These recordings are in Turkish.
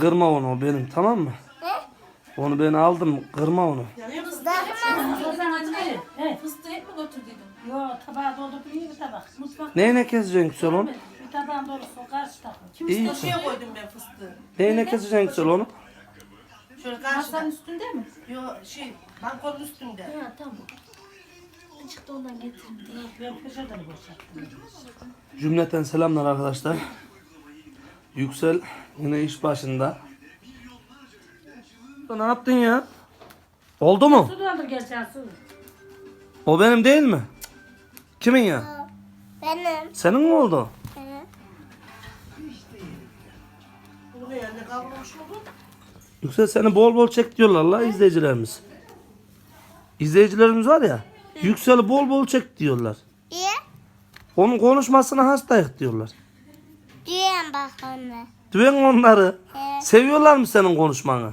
Kırma onu o benim tamam mı? Onu ben aldım kırma onu. Fıstığı hep mi götürdüydün? Yo tabağa doldurdum iyi bir tabak. Mutfak. Neyine keseceksin güzel onu? Bir tabağın dolusu karşı takım. İyi. Şuraya koydum ben fıstığı. Neyine keseceksin güzel onu? Şöyle karşıda. Masanın üstünde mi? Yo şey bankonun üstünde. Ha tamam. Çıktı ondan getirdim. Ben köşeden boşalttım. Cümleten selamlar arkadaşlar. Yüksel yine iş başında. Ne yaptın ya? Oldu mu? Su doldur gelsen su. O benim değil mi? Kimin ya? Benim. Senin mi oldu? Bu ne ya ne kavrulmuş oldu? Yüksel seni bol bol çek diyorlar la izleyicilerimiz. İzleyicilerimiz var ya. Yüksel'i bol bol çek diyorlar. Diye. Onun konuşmasına hastayık diyorlar. Diyen bak onu. Düven onları. He. Seviyorlar mı senin konuşmanı?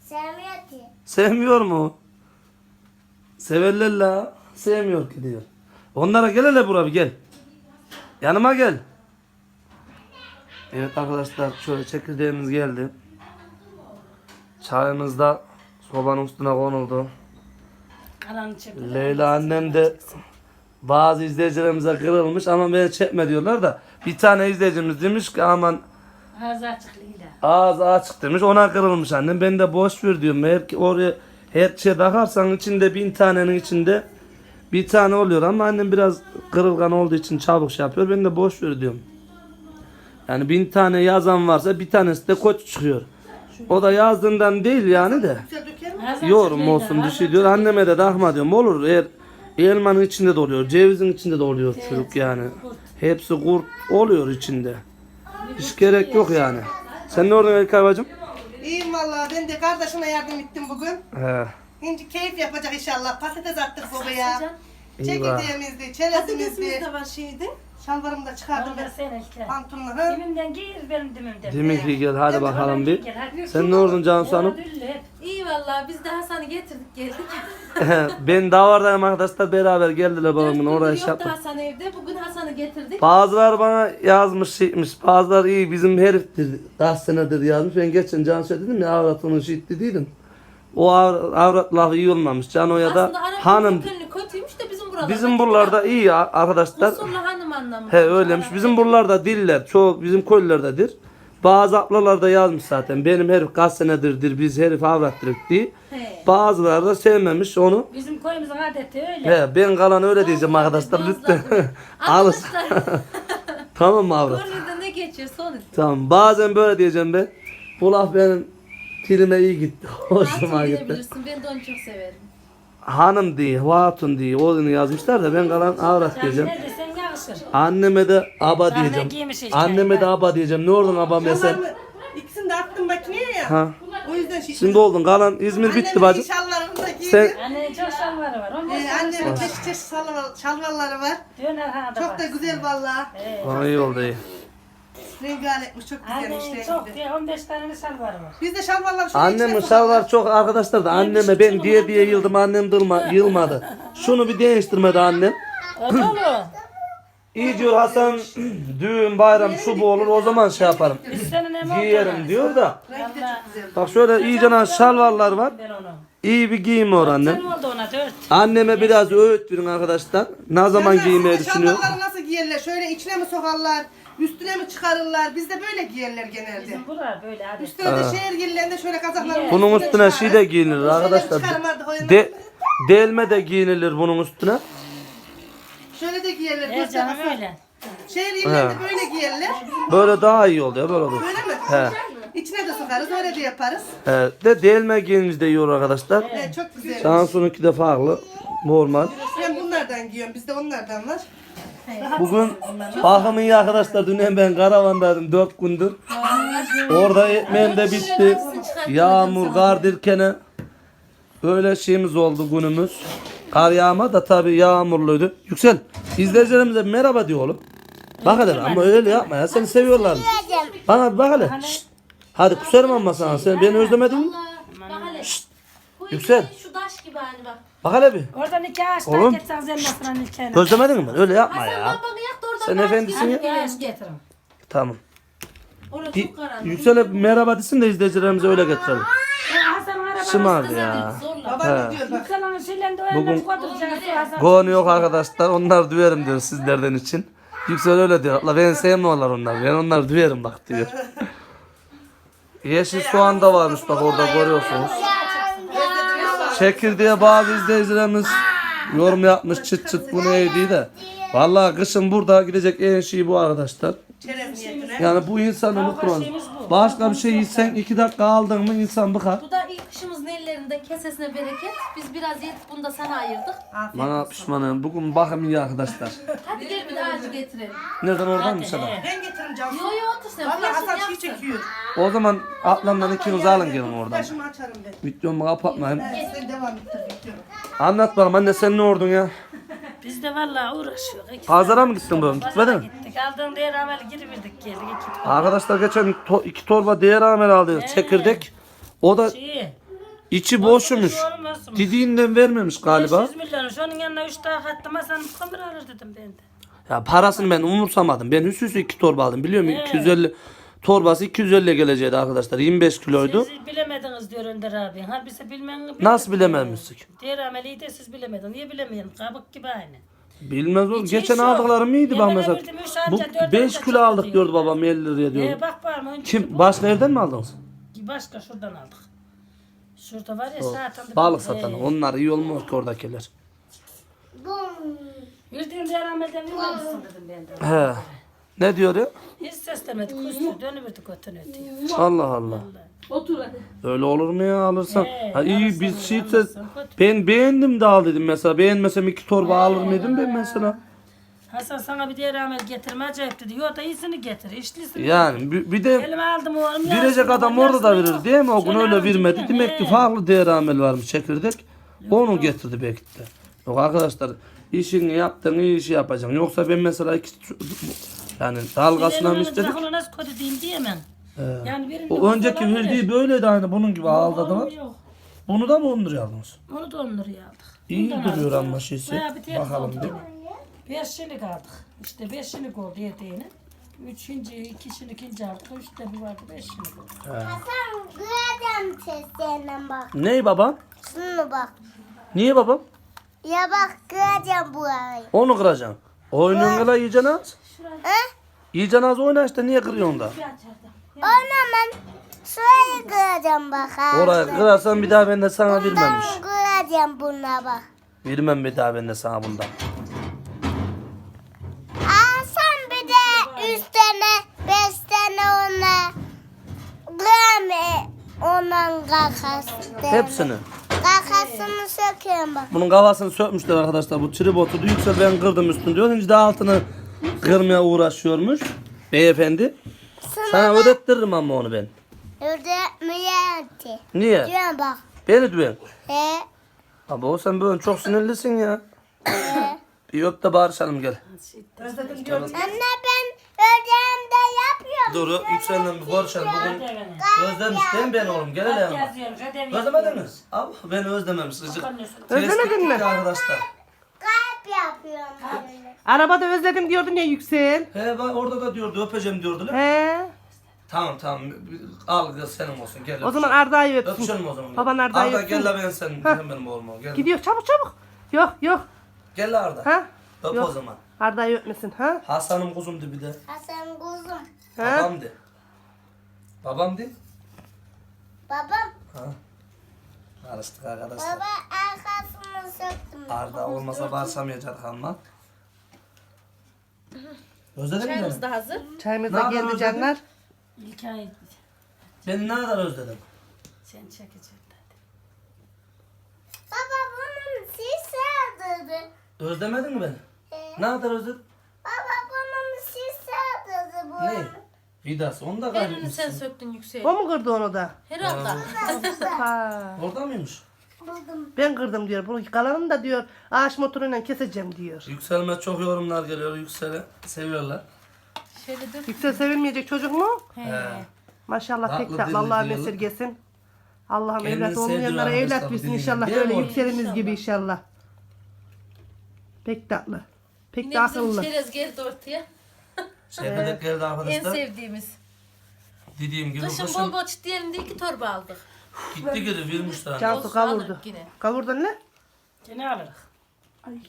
Sevmiyor ki. Sevmiyor mu? Severler la. Sevmiyor ki diyor. Onlara gel hele buraya bir gel. Yanıma gel. Evet arkadaşlar şöyle çekirdeğimiz geldi. Çayımız da sobanın üstüne konuldu. Leyla annem de bazı izleyicilerimize kırılmış ama beni çekme diyorlar da bir tane izleyicimiz demiş ki aman Ağzı açıklığıyla. ağzı açık demiş ona kırılmış annem ben de boş ver diyorum eğer ki oraya her şey takarsan içinde bin tanenin içinde bir tane oluyor ama annem biraz kırılgan olduğu için çabuk şey yapıyor ben de boş ver diyorum. Yani bin tane yazan varsa bir tanesi de koç çıkıyor. O da yazdığından değil yani de. Güzel dökerim. Ağzı Yorum olsun bir ağzı şey diyor. Anneme de takma diyorum. Olur eğer elmanın içinde de oluyor. Cevizin içinde de oluyor çürük yani. Hepsi kurt oluyor içinde. Hiç gerek yok yani. Sen ne oldun Elkay bacım? İyiyim valla ben de kardeşime yardım ettim bugün. He. Şimdi keyif yapacak inşallah. Patates attık bak. Çekirdeğimizdi, Patatesimiz çerezimizdi. de var şeydi. Şalvarımı da çıkardım Onu da ben. sen işte. Pantolonu. hı. Dimimden giyir benim dimimden. Dimikli gel hadi bakalım bir. Sen ne oldun Cansu Hanım? İyi vallahi biz de Hasan'ı getirdik geldik. ben davardayım arkadaşlar beraber geldiler babamın Dört oraya şey yoktu yaptım. Hasan evde. Bugün Hasan'ı getirdik. Bazıları bana yazmış şeymiş. Bazıları iyi bizim heriftir. Kaç senedir yazmış. Ben geçen Cansu'ya dedim ya avratının şiddeti değilim. O avrat, avrat lafı iyi olmamış. Cano'ya da Aslında Arap hanım. kötüymüş de bizim buralarda. Bizim buralarda iyi ya arkadaşlar. Hanım anlamı. He öyleymiş. Bizim buralarda diller. Çoğu bizim köylülerdedir. Bazı ablalar da yazmış zaten. Benim herif kaç senedirdir biz herif avrattırık diye. He. Bazıları da sevmemiş onu. Bizim koyumuzun adeti öyle. He ben kalan öyle diyeceğim arkadaşlar lütfen. Arkadaşlar tamam mı avrat? gönlünde ne geçiyor sorun. Tamam bazen böyle diyeceğim ben. Bu laf benim dilime iyi gitti. Hoşuma gitti. diyebilirsin. Ben de onu çok severim. Hanım diye, hatun diye onu yazmışlar da ben kalan avrat diyeceğim. ne Anneme de aba Zahmet diyeceğim. giymiş işte. Anneme de aba diyeceğim. Ne oldun aba mesela? Şalvarımı ikisini de attım makineye ya. Ha. O yüzden şişmiş. Şimdi oldun. Kalan İzmir bitti bacım. şalvarımı da giydim. Sen Annenin çok şalvarı var. Onun Ee, annemin çeşit çeşit şalvar- şalvarları var. Döner ha da Çok da güzel valla. Evet. Aa, iyi oldu iyi. Rengarenkmiş çok güzelmiş Annenin rengi çok diye 15 tane şalvarı var. Biz de şalvarları şöyle Annemin içine şalvar çok arkadaşlar da anneme ben diye diye yıldım annem dılma, yılmadı. Şunu bir değiştirmedi annem. O dolu. İyi diyor Hasan düğün bayram şu bu olur o zaman şey yaparım. Senin oldu. Giyerim diyor da. Bak şöyle iyice şalvarlar var. İyi bir giyim var annem. Sen oldu ona dört. Anneme biraz öğüt verin arkadaşlar. Ne zaman sizde düşünüyor? Şalvarları nasıl giyerler? Şöyle içine mi sokarlar? Üstüne mi çıkarırlar? Bizde böyle giyerler genelde. Bizim buralar böyle adet. Üstüne de şehir giyerlerinde şöyle kazaklar. Bunun üstüne şey de giyinilir arkadaşlar. De, delme de giyinilir bunun üstüne. Şöyle de giyerler. Evet göster canım Hasan. öyle. Şehir yerlerinde böyle giyerler. Böyle daha iyi oluyor böyle olur. Böyle mi? He. İçine de sokarız. Öyle de yaparız. He. De delme giyiniz de yiyor arkadaşlar. Evet, çok güzel. Şansu'nunki de farklı. Normal. Ben bunlardan giyiyorum. Bizde onlardan var. Bugün bakım iyi arkadaşlar. Dün ben karavandaydım 4 gündür. Orada ekmeğim de bitti. Yağmur, kar dirkene. Böyle şeyimiz oldu günümüz. Kar yağma da tabi yağmurluydu. Yüksel. İzleyicilerimize merhaba diyor oğlum. Bak hele ama öyle yapma ya. Seni seviyorlar. Bana bak hele. Şşt. Hadi kusarım ama sana. Sen beni özlemedin mi? Bu Yüksel. Şu taş gibi hani bak. Bak hele bir. Oradan iki ağaç Oğlum. tak. Özlemedin mi? Öyle yapma ya. babanı yak da oradan Sen taş efendisin ya. Getirin. Tamam. Orası çok karanlık. Yüksel'e merhaba desin de izleyicilerimize öyle getirelim. Şımardı ya. Zorla. Baba ne diyor bak. Yükselen'in şeylerinde o Bugün-. Konu yok arkadaşlar. Onlar düverim diyor sizlerden için. Yüksel öyle diyor. La ben sevmiyorlar onlar. Ben onlar düverim bak diyor. Yeşil soğan da varmış bak orada görüyorsunuz. Çekirdeğe bazı izleyicilerimiz yorum yapmış çıt çıt bu neydi de. Vallahi kışın burada gidecek en şey bu arkadaşlar. Çerez niyetine. Yani bu insanı unutmayın. Başka bir şey yiysen iki dakika aldın mı insan bıkar. Bu ellerinden kesesine bereket. Biz biraz yedik bunu da sana ayırdık. Bana pişmanım. Bugün bakım iyi arkadaşlar. Hadi gel bir de ağacı getirelim. Nereden oradan mı sana? Ben getiririm canım. Yo yo otur sen. Valla Flaşını Hasan şey çekiyor. O zaman atlamdan ikiniz alın gelin oradan. Başımı açarım ben. Videomu kapatmayayım. Evet, sen devam ettir bekliyorum. Anlat bana anne sen ne ordun ya? Biz de vallahi uğraşıyoruz. İki Pazara mı gittin bugün? Gitmedin mi? gittik. Aldığın değer amel giriverdik geldik. İki Arkadaşlar geçen to- iki torba değer amel aldık. Çekirdek. O da şey. İçi boşmuş. Olmasın. Didiğinden vermemiş galiba. 500 milyon. Şunun yanına 3 daha kattım. Hasan kömür alır dedim ben de. Ya parasını ben umursamadım. Ben üst üste iki torba aldım. Biliyor musun? 250 torbası 250 geleceğiydi arkadaşlar. 25 kiloydu. Siz bilemediniz diyor Önder abi. Halbuki bilmen Nasıl bilemezmiştik? Diğer ameliyi de siz bilemediniz. Niye bilemeyelim? Kabuk gibi aynı. Bilmez oğlum. Geçen yok. aldıklarım iyiydi bak mesela. Bu anca, dört 5 anca kilo aldık diyor. diyordu babam 50 liraya Ee, diyordu. bak var mı? Önce Kim? Başka yerden mi aldınız? Başka şuradan aldık. Şurada var ya zaten. de- Balık Ee, satan. Onlar iyi olmuyor ki oradakiler. Verdiğin diğer amelden vermemişsin dedim ben de. He. Ne diyor ya? Hiç seslemedik. Kustu dönüverdik ötün ötüye. Allah Allah. Otur hadi. Öyle olur mu ya alırsan? He, ha iyi bir şey kötü. ben beğendim de al dedim mesela. Beğenmesem iki torba alır mıydım ben mesela? Hasan sana bir diğer amel getirme acayip dedi. Yok da iyisini getir. İşlisini. Yani bir, bir de Elime aldım oğlum. verecek yarısını, adam orada da yarısını verir yok. değil mi? O gün Şöyle öyle aldım, vermedi. değil mi? Demek ki He. farklı değer amel varmış çekirdek. Onu getirdi belki de. Yok arkadaşlar işini yaptın iyi işi yapacaksın. Yoksa ben mesela iki yani dalgasına mı Benim istedik? Onu nasıl kötü diyeyim diyemem. Yani birinde O önceki verdiği böyleydi aynı bunun gibi da var. Yok. Bunu da mı 10 liraya aldınız? Onu da 10 liraya aldık. İyi Bundan duruyor aldık ama ya. şeysi. Bayağı bir Bakalım oldu bir. yine. Beş şinik aldık. İşte beş şinik oldu yediğini. Üçüncü, iki şinik ikinci aldık. Üçte bir vardı, beş şinik oldu. Hasan göreceğim seslerine bak. Ney baba? Şunu bak. Niye babam? Ya bak göreceğim burayı. Onu kıracaksın. Oyunun yiyeceksin az. He? Yiyeceksin az oyna işte niye kırıyorsun da? Oynamam. Şurayı göreceğim bak. Orayı kırarsan bir daha ben de sana vermemmiş. Ben göreceğim buna bak. Vermem bir daha ben de sana bundan. Ona. Görme onun kakasını. Hepsini. Kakasını söküyorum bak. Bunun kafasını sökmüşler arkadaşlar. Bu tribotu yüksel ben kırdım üstünü diyor. Şimdi de altını kırmaya uğraşıyormuş. Beyefendi. Sana ödettiririm ama onu ben. Ödemeyenti. Niye? Diyorum bak. Beni düven. He. Abi o sen böyle çok sinirlisin ya. He. Bir öp de bağırışalım gel. Özledim diyorum. Anne ben ödemde Dur yükselenle bir konuşalım. Bugün özlemiş değil mi beni oğlum? Gel hele yanıma. Yazıyorum, ödev Özlemedin mi? Allah beni özlememiş. Gıcık. Özlemedin mi? Arkadaşlar. Kalp yapıyorum böyle. Arabada özledim diyordun ya Yüksel. He bak orada da diyordu öpeceğim diyordu. lan. He. Tamam tamam. Al kız senin olsun gel. O zaman Arda'yı öpsün. Öpüşelim o zaman. Baban Arda'yı Arda öpsün. gel la ben sen. Sen benim oğlum ol. Gel. Gidiyor çabuk çabuk. Yok yok. Gel la Arda. Ha? Öp Yok. o zaman. Arda'yı öpmesin ha? Hasan'ım kuzumdu bir de. Hasan kuzum. Ha? Babam de. Babam de. Babam. Ha. Karıştık arkadaşlar. Baba arkasını söktüm. Arda olmasa bağırsamayacak ama. Özledin mi Çayımız beni? da hazır. Çayımız da yapar geldi özledin? canlar. İlk ay Beni ne kadar özledin? sen çekecektin. Baba bunun sisi adı. Özlemedin mi beni? He. Ne kadar özledin? Baba bunun sisi adı bu. Ne? Vidası onu da Berini sen kaybetmişsin. söktün yüksek. O mu kırdı onu da? Herhalde. Ha. Orada mıymış? Buldum. Ben kırdım diyor. Bu kalanını da diyor ağaç motoruyla keseceğim diyor. Yükselme çok yorumlar geliyor yüksele. Seviyorlar. Şöyle dur. Yüksel sevilmeyecek çocuk mu? He. Maşallah Tatlı pek tatlı. dilli Allah'ım diyorlar. esirgesin. Allah'ım Kendini evlat olmayanlara evlat bu inşallah. Böyle mi? yükselimiz gibi inşallah. Pek tatlı. Pek de Yine bizim akıllı. çerez geldi ortaya. Şerbet geldi En arkadaşlar. sevdiğimiz. Dediğim gibi Kışın bol kışın bol çıt diyelim iki torba aldık. gitti geri vermişler. Cansu Olsun, kavurdu. yine. Kavurdun ne? Gene alırız.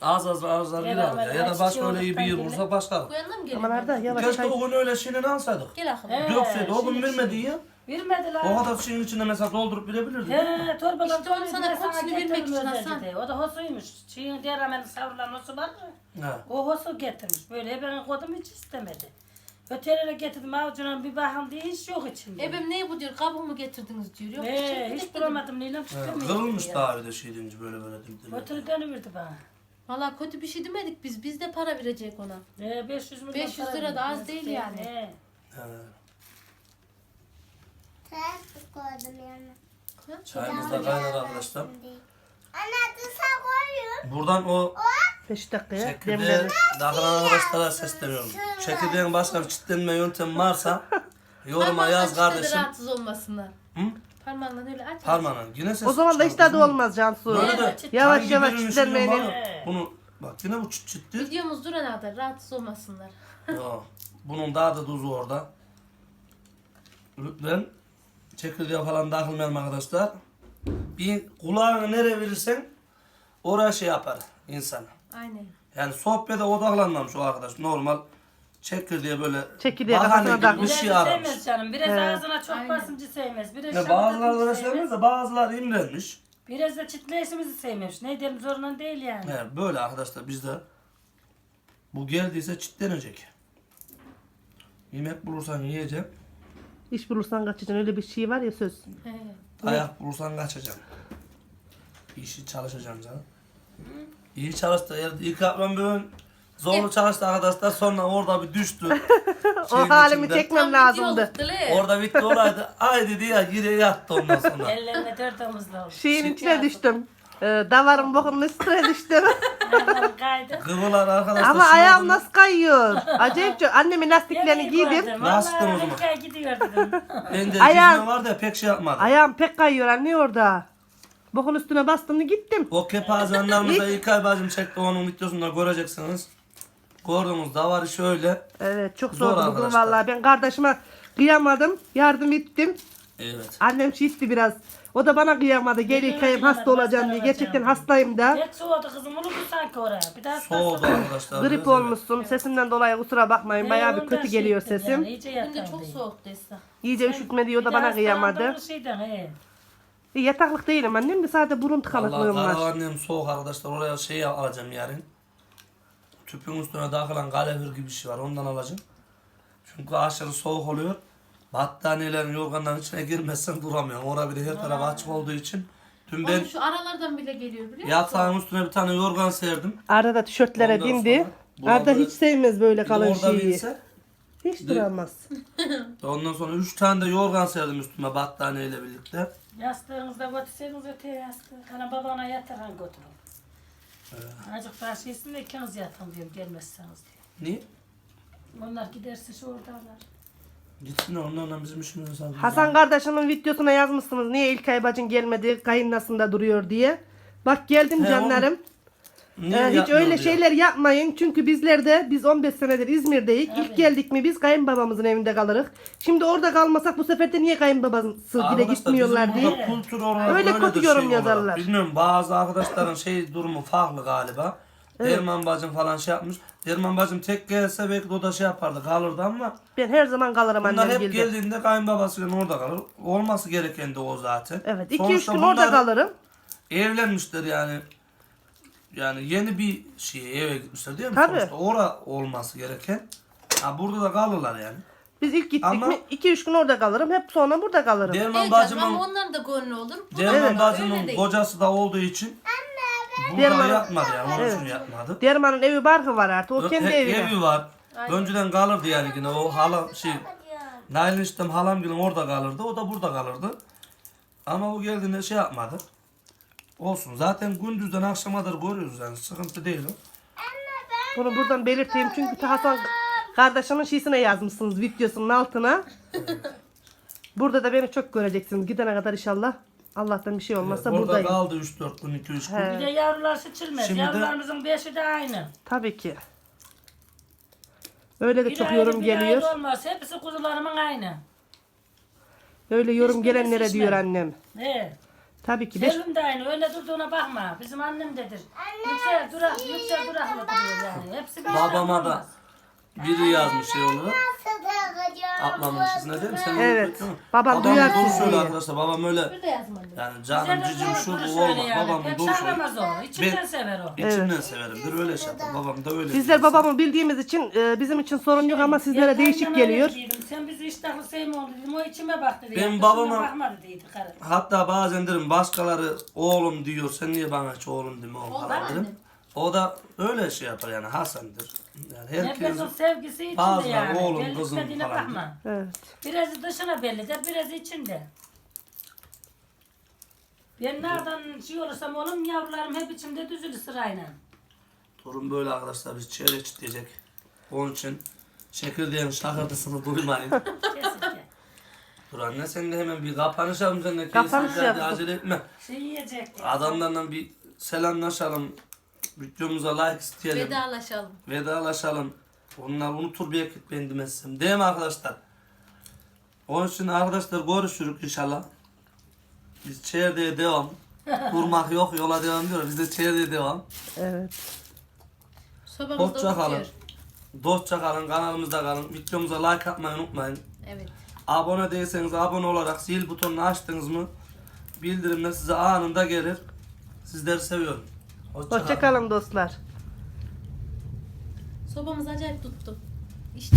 Az az az az girer ya. Ya da başka öyle iyi bir bulsa başka. Bu yandan mı? Aman Arda yavaş Keşke kay. o gün öyle şeyini alsaydık. Gel akıllı. He, Dökseydi o gün vermedi ya. Vermediler. O kadar şeyin içinde mesela doldurup verebilirdi. He, torbadan İşte onu sana kokusunu vermek için Hasan. O da hosuymuş. Şeyin diğer hemen savrulan hosu var mı? He. O hosu getirmiş. Böyle ben kodum hiç istemedi. Ötelere getirdim avucuna bir bakın diye hiç yok içinde. Ebem ne bu diyor kabuğu mu getirdiniz diyor. Yok çekirdek hiç bulamadım Nilam çıkamıyor. Kırılmış daha bir de şey deyince böyle böyle. Ötürü dönüverdi bana. Valla kötü bir şey demedik biz. Biz de para verecek ona. He, 500 milyon 500 para lira da az değil yani. He. Ters koydum yanına. Çayımız da kaynar arkadaşlar. Anne dışa koyun. Buradan o 5 dakikaya çekirdeği demledim. dağılan arkadaşlara sesleniyorum. Çekirdeğin başka bir çitlenme yöntemi varsa yoruma yaz kardeşim. rahatsız olmasınlar. Hı? Parmağınla öyle aç. Parmağına ses O zaman da çıkar işte adı kızım. olmaz Cansu. Böyle de Yavaş hangi yavaş birinin var? Bunu bak yine bu çıt çıttı. Videomuz durana kadar rahatsız olmasınlar. Yo, Bunun daha da tuzu orada. Lütfen çekirdeğe falan takılmayalım arkadaşlar. Bir kulağını nereye verirsen oraya şey yapar insan. Aynen. Yani sohbete odaklanmamış o arkadaş. Normal çekirdeğe böyle Çekirdeğe bahane kafasına gibi takmış. bir Biraz şey da aramış. sevmez canım. Biraz He. ağzına çok Aynen. basıncı sevmez. Biraz Ya bazıları arkadaşlarımız sevmez. da bazıları imrenmiş. Biraz da çitleşimizi sevmemiş. Ne diyelim zorundan değil yani. He, böyle arkadaşlar bizde bu geldiyse çitlenecek. Yemek bulursan yiyeceksin. İş bulursan kaçacaksın öyle bir şey var ya söz. He. Ayak bulursan kaçacaksın. İşi çalışacaksın canım. İyi çalıştı. Yani İlk ablam böyle zorlu çalıştı arkadaşlar. Sonra orada bir düştü. O Şeyin halimi içinde. çekmem lazımdı. Orada bitti olaydı. Ay dedi ya geri yattı ondan sonra. Ellerine dört omuzda oldu. Şeyin içine düştüm. Ee, davarın bokunun üstüne düştüm. Ayağım kaydı. Kıvılar arkadaşlar. Ama şey ayağım nasıl kayıyor. Acayip çok. Annemin lastiklerini giydim. koydum. Lastikten o zaman. gidiyor dedim. Bende Ayağım- dizme vardı ya pek şey yapmadı. Ayağım pek kayıyor anne orada. Bokun üstüne bastım da gittim. O kepazenlerimize İlkay bacım çekti onun videosunda göreceksiniz. Gördüğünüz davarı şöyle. Evet çok Zor zordu bugün arkadaşlar. vallahi. Ben kardeşime kıyamadım. Yardım ettim. Evet. Annem şiitti biraz. O da bana kıyamadı. Gel yıkayayım hasta olacağım diye. Gerçekten hastayım da. Pek soğudu kızım. Unuttu sanki oraya. Bir daha Soğudu arkadaşlar. Grip olmuşsun. Sesimden dolayı kusura bakmayın. Bayağı bir kötü geliyor sesim. Yani, iyice Bugün de çok değil. soğuktu Esra. İyice üşütme diyor o da Bir de bana kıyamadı. hastalandığımız Şeyden, he. E, yataklık değilim annem de sadece burun Vallahi tıkanıklığım var. karavannem soğuk arkadaşlar. Oraya şey alacağım yarın. Tüpün üstüne takılan kalevir gibi bir şey var. Ondan alacağım. Çünkü aşırı soğuk oluyor. Battaniyelerin yorganların içine girmezsen duramıyorum. Orada bir de her taraf açık olduğu için. Dün ben Oğlum şu aralardan bile geliyor biliyor musun? yatağın üstüne bir tane yorgan serdim. Arada tişörtlere Ondan bindi. sonra bu Arda böyle- hiç sevmez böyle Bir de kalın orada şeyi. binse. Hiç duramaz. Ondan sonra üç tane de yorgan serdim üstüme battaniyeyle birlikte. Yastığınızda götürseniz öteye yastığı. Ana babana yatıran götürün. Azıcık daha şeysin de ikiniz yatın diyorum gelmezseniz diye. Niye? Onlar giderse şu oradalar. Gitsinler onlarla bizim işimiz var. Hasan kardeşimin videosuna yazmışsınız. Niye İlkay bacın gelmedi kayınlasında duruyor diye. Bak geldim He, canlarım. Niye Ee, hiç yapmıyor öyle diyor. şeyler yapmayın. Çünkü bizler de biz 15 senedir İzmir'deyiz. İlk geldik mi biz kayınbabamızın evinde kalırız. Şimdi orada kalmasak bu sefer de niye kayınbabası Arkadaşlar gitmiyorlar bizim diye. burada kültür olarak Öyle kötü yorum şey yazarlar. Bilmiyorum bazı arkadaşların şey durumu farklı galiba. Derman bacım falan şey yapmış. Derman bacım tek gelse belki o da şey yapardı kalırdı ama Ben her zaman kalırım bunlar annem hep geldi. geldiğinde kayınbabasıyla orada kalır. Olması gereken de o zaten. Evet 2-3 Sonuçta gün orada bunlar kalırım. Evlenmişler yani. Yani yeni bir şeye eve gitmişler değil mi? Tabii. Sonuçta ora olması gereken. Ha burada da kalırlar yani. Biz ilk gittik Ama- mi 2-3 gün orada kalırım. Hep sonra burada kalırım. Derman Evet canım bacımın ama onların da gönlü olur. Bu da Derman öyle bacımın değil. kocası da olduğu için burada Derman- yapmadı yani. Onun için yapmadı. Derman'ın evi barkı var artık. O kendi He- evine. evi var. Önceden kalırdı yani yine o hala şey Nail'in işte halam gibi orada kalırdı. O da burada kalırdı. Ama o geldiğinde şey yapmadı. Olsun. Zaten gündüzden akşama kadar görüyoruz yani. Sıkıntı değil o. Bunu buradan belirteyim çünkü ta Hasan kardeşimin şeysine yazmışsınız videosunun altına. Burada da beni çok göreceksiniz. Gidene kadar inşallah. Allah'tan bir şey olmazsa Burada buradayım. kaldı 3-4 gün 2-3 gün. He. Bir de yavrular sıçılmaz. Şimdi de- Yavrularımızın beşi de aynı. Tabii ki. Öyle de Bir çok ayrı, yorum bir geliyor. ayrı olmaz. Hepsi kuzularımın aynı. Öyle yorum Hiçbirisi gelenlere içmedi. diyor annem. He. Tabii ki. Beş, Sevim de aynı öyle durduğuna bakma. Bizim annem dedir. Yüksel durak, yüksel duraklı duruyor yani. Hepsi bir Babama da olmaz. Biri yazmış şey takacağım? Ablamın şişine değil mi? Sen Evet. mi? Babam Babam duyar doğru söylüyor arkadaşlar. Babam öyle yani canım cicim şu bu olmaz. yani. Babam Pek doğru söylüyor. saklamaz o. İçinden Ben- sever o. İçimden severimdir öyle şey yapar. Babam da öyle. Bizler babamı bildiğimiz için e, bizim için sorun yok ama sizlere değişik geliyor. Sen bizi iştahlı sevme oldu dedim. O içime baktı diye. Ben babama- bakmadı dedi karı. Hatta bazen derim başkaları oğlum diyor. Sen niye bana hiç oğlum deme oğlum Oğlum falan annem. derim. O da öyle şey yapar yani Hasan'dır. Yani herkes Herkesin sevgisi içinde Bazıları yani. oğlum, Belli kızım etmediğine falan bakma. Evet. Birazı dışına bellidir, birazı içinde. Ben nereden şey olursam oğlum yavrularım hep içimde düzülü sırayla. Durum böyle arkadaşlar biz çeyrek çitleyecek. Onun için çekirdeğin şakırtısını duymayın. Kesinlikle. Dur anne sen de hemen bir kapanış yapalım sen de. Kapanış kesin hadi yaptık. Acele etme. Şey yiyecek. Adamlarla bir selamlaşalım. Videomuza like isteyelim. Vedalaşalım. Vedalaşalım. Onlar unutur belki ben demezsem. Değil mi arkadaşlar? Onun için arkadaşlar görüşürük inşallah. Biz çeyreğe devam. Durmak yok yola devam diyor. Biz de çeyreğe devam. Evet. Sobamız Hoşça kalın. Dostça kalın, kanalımızda kalın. Videomuza like atmayı unutmayın. Evet. Abone değilseniz abone olarak zil butonunu açtınız mı bildirimler size anında gelir. Sizleri seviyorum. Hoşça kalın. Hoşçakalın dostlar. Sobamız acayip tuttu. İşte